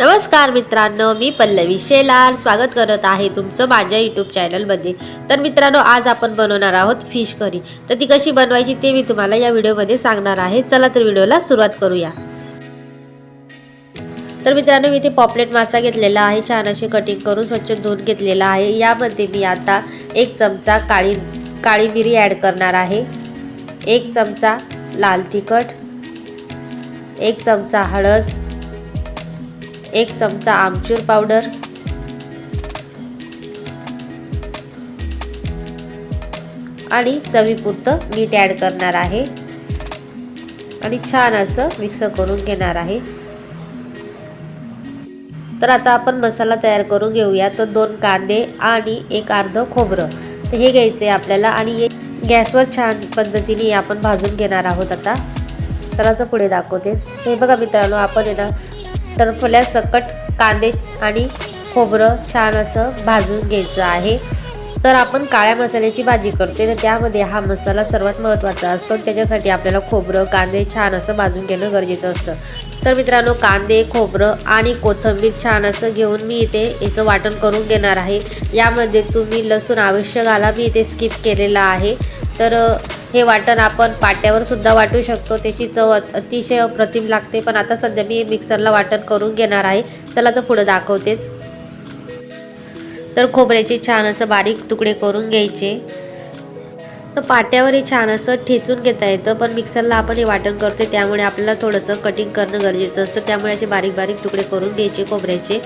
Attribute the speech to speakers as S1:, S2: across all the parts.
S1: नमस्कार मित्रांनो मी पल्लवी शेलार. स्वागत करत आहे तुमचं माझ्या यूट्यूब चॅनलमध्ये तर मित्रांनो आज आपण बनवणार आहोत फिश करी. तर ती कशी बनवायची ते मी तुम्हाला या व्हिडिओमध्ये सांगणार आहे. चला तर व्हिडिओला सुरुवात करूया. तर मित्रांनो मी इथे पॉपलेट मासा घेतलेला आहे. छान असे कटिंग करून स्वच्छ धुवून घेतलेला आहे. यामध्ये मी आता एक चमचा काळी काळी मिरी ॲड करणार आहे. एक चमचा लाल तिखट. एक चमचा हळद. एक चमचा आमचूर पावडर. आणि चवीपुरतं मीठ ॲड करणार आहे. आणि छान असं मिक्स करून घेणार आहे. तर आता आपण मसाला तयार करून घेऊया. तर दोन कांदे आणि एक अर्ध खोबरं. तर हे आहे आपल्याला आणि हे गॅसवर छान पद्धतीने आपण भाजून घेणार आहोत आता. तर आता पुढे दाखवतेस हे बघा मित्रांनो आपण आहे ना टरफल्या सकट कांदे आणि खोबरं छान असं भाजून घ्यायचं आहे. तर आपण काळ्या मसाल्याची भाजी करते तर त्यामध्ये हा मसाला सर्वात महत्त्वाचा असतो. त्याच्यासाठी आपल्याला खोबरं कांदे छान असं भाजून घेणं गरजेचं असतं. तर मित्रांनो कांदे खोबरं आणि कोथिंबीर छान असं घेऊन मी इथे याचं वाटण करून घेणार आहे. यामध्ये तुम्ही लसूण आवश्यक आला मी इथे स्किप केलेला आहे. तर हे वाटण आपण पाट्यावर सुद्धा वाटू शकतो त्याची चव अतिशय अप्रतिम लागते. पण आता सध्या मी मिक्सरला वाटण करून घेणार आहे. चला तर पुढं दाखवतेच. तर खोबऱ्याचे छान असं बारीक तुकडे करून घ्यायचे. तर पाट्यावर हे छान असं ठेचून घेता येतं पण मिक्सरला आपण हे वाटण करतो त्यामुळे आपल्याला थोडंसं कटिंग करणं गरजेचं असतं. त्यामुळे असे बारीक बारीक तुकडे करून घ्यायचे खोबऱ्याचे.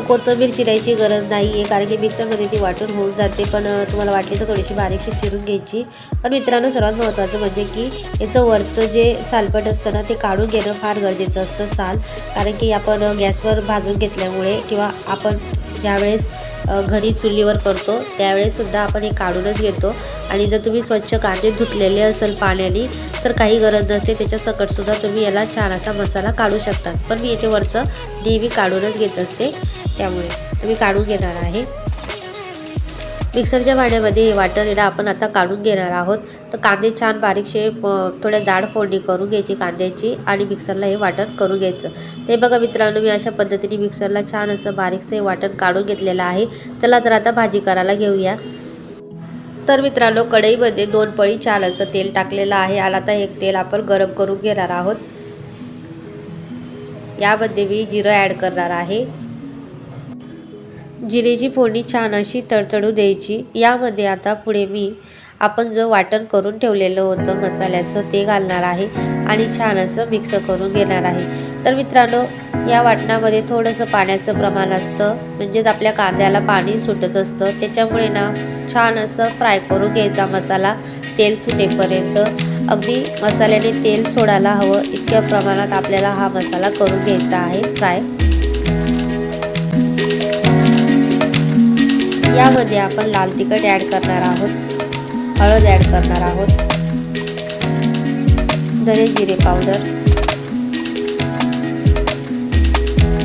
S1: तर चिरायची गरज नाही आहे कारण की मिक्सरमध्ये ती वाटून होऊन जाते पण तुम्हाला वाटली तर थोडीशी बारीकशी चिरून घ्यायची. पण मित्रांनो सर्वात महत्त्वाचं म्हणजे की याचं वरचं जे सालपट असतं ना ते काढून घेणं फार गरजेचं असतं साल. कारण की आपण गॅसवर भाजून घेतल्यामुळे किंवा आपण ज्यावेळेस घरी चुलीवर करतो त्यावेळेससुद्धा आपण हे काढूनच घेतो. आणि जर तुम्ही स्वच्छ कांदे धुतलेले असेल पाण्याने तर काही गरज नसते. त्याच्या सकटसुद्धा तुम्ही याला छान असा मसाला काढू शकता. पण मी याचे वरचं नेहमी काढूनच घेत असते. त्यामुळे तुम्ही काढून घेणार आहे. मिक्सरच्या भांड्यामध्ये हे वाटण येणं आपण आता काढून घेणार आहोत. तर कांदे छान बारीकशे थोड्या जाड फोडणी करून घ्यायची कांद्याची आणि मिक्सरला हे वाटण करून घ्यायचं. ते बघा मित्रांनो मी अशा पद्धतीने मिक्सरला छान असं बारीकसं हे वाटण काढून घेतलेलं आहे. चला तर आता भाजी करायला घेऊया. तर मित्रांनो कढईमध्ये दोन पळी छान असं तेल टाकलेलं आहे. आला तर एक तेल आपण गरम करून घेणार आहोत. यामध्ये मी जिरं ॲड करणार आहे. जिरेची फोडणी छान अशी तडतडू द्यायची. यामध्ये आता पुढे मी आपण जो वाटण करून ठेवलेलं होतं मसाल्याचं ते घालणार आहे आणि छान असं मिक्स करून घेणार आहे. तर मित्रांनो या वाटणामध्ये थोडंसं पाण्याचं प्रमाण असतं. म्हणजेच आपल्या कांद्याला पाणी सुटत असतं. त्याच्यामुळे ना छान असं फ्राय करून घ्यायचा मसाला तेल सुटेपर्यंत. अगदी मसाल्याने तेल सोडायला हवं. इतक्या प्रमाणात आपल्याला हा मसाला करून घ्यायचा आहे फ्राय यामध्ये आपण लाल तिखट ॲड करणार आहोत हळद ॲड करणार आहोत धने जिरे पावडर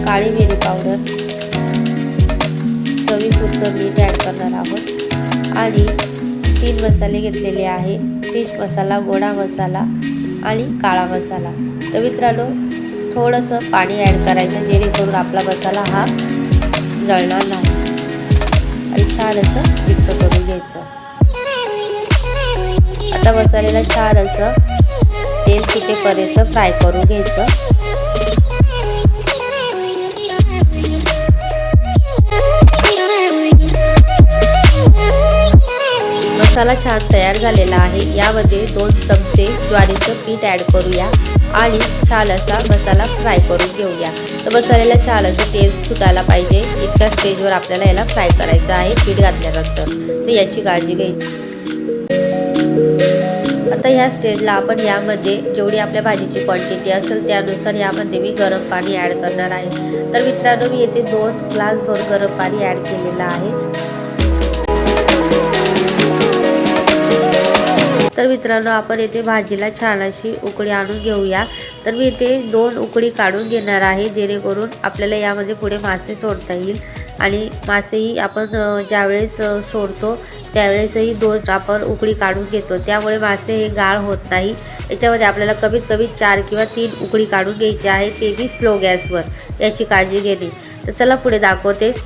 S1: काळी मिरी पावडर चवीपुरतं मीठ ॲड करणार आहोत आणि तीन मसाले घेतलेले आहे फिश मसाला गोडा मसाला आणि काळा मसाला. तर मित्रांनो थोडंसं पाणी ॲड करायचं जेणेकरून आपला मसाला हा जळणार नाही. आणि छान असं मिक्स करून घ्यायचं. आता मसाल्याला छान असं तेल सुटेपर्यंत फ्राय करून घ्यायचं. मसाला छान तयार झालेला आहे. यामध्ये दोन चमचे ज्वारीचं पीठ ॲड करूया आणि छान असा मसाला फ्राय करून घेऊया. तर मसाल्याला छान असं तेल सुटायला पाहिजे. इतक्या स्टेजवर आपल्याला याला फ्राय करायचं आहे पीठ घातल्यानंतर. तर याची काळजी घ्यायची. आता ह्या स्टेजला आपण यामध्ये जेवढी आपल्या भाजीची क्वांटिटी असेल त्यानुसार यामध्ये मी गरम पाणी ॲड करणार आहे. तर मित्रांनो मी येथे दोन ग्लासभर गरम पाणी ॲड केलेलं आहे. तर मित्रांनो आपण येथे भाजीला छान अशी उकळी आणून घेऊया. तर मी इथे दोन उकळी काढून घेणार आहे जेणेकरून आपल्याला यामध्ये पुढे मासे सोडता येईल. आणि मासेही आपण ज्यावेळेस सोडतो त्यावेळेसही दोन आपण उकळी काढून घेतो. त्यामुळे मासे हे गाळ होत नाही. याच्यामध्ये आपल्याला कमीत कमी चार किंवा तीन उकळी काढून घ्यायची आहे ते बी स्लो गॅसवर याची काळजी घेणे. तर चला पुढे दाखवतेच.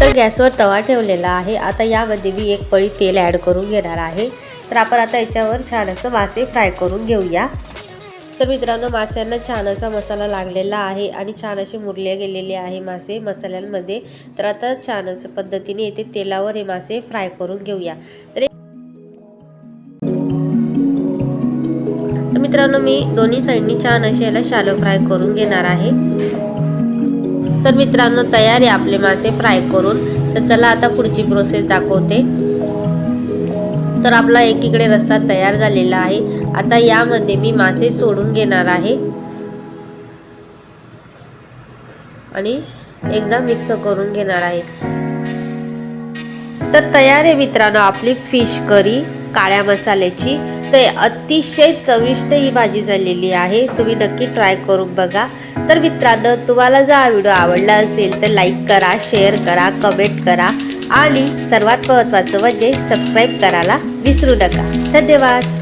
S1: तर गॅसवर तवा ठेवलेला आहे. आता यामध्ये मी एक पळी तेल ॲड करून घेणार आहे. तर आपण आता याच्यावर छान असं मासे फ्राय करून घेऊया. तर मित्रांनो माश्यांना छान असा मसाला लागलेला आहे आणि छान असे मुरले गेलेले आहे मासे मसाल्यांमध्ये. तर आता छान असं पद्धतीने येथे तेलावर हे मासे फ्राय करून घेऊया. तर तर मित्रांनो मी दोन्ही साईडनी छान असे याला शालो फ्राय करून घेणार आहे. तर मित्रांनो तयार आहे आपले मासे फ्राय करून तर चला आता पुढची प्रोसेस दाखवते. तर आपला एकीकडे रस्सा तयार झालेला आहे. आता यामध्ये मी मासे सोडून घेणार आहे. आणि एकदा मिक्स करून घेणार आहे. तर तयार आहे मित्रांनो आपली फिश करी काळ्या मसाल्याची. ते अतिशय चविष्ट ही भाजी झालेली आहे. तुम्ही नक्की ट्राय करून बघा. तर मित्रांनो तुम्हाला जर हा व्हिडिओ आवडला असेल तर लाईक करा शेअर करा कमेंट करा आणि सर्वात महत्त्वाचं म्हणजे सबस्क्राईब करायला विसरू नका. धन्यवाद.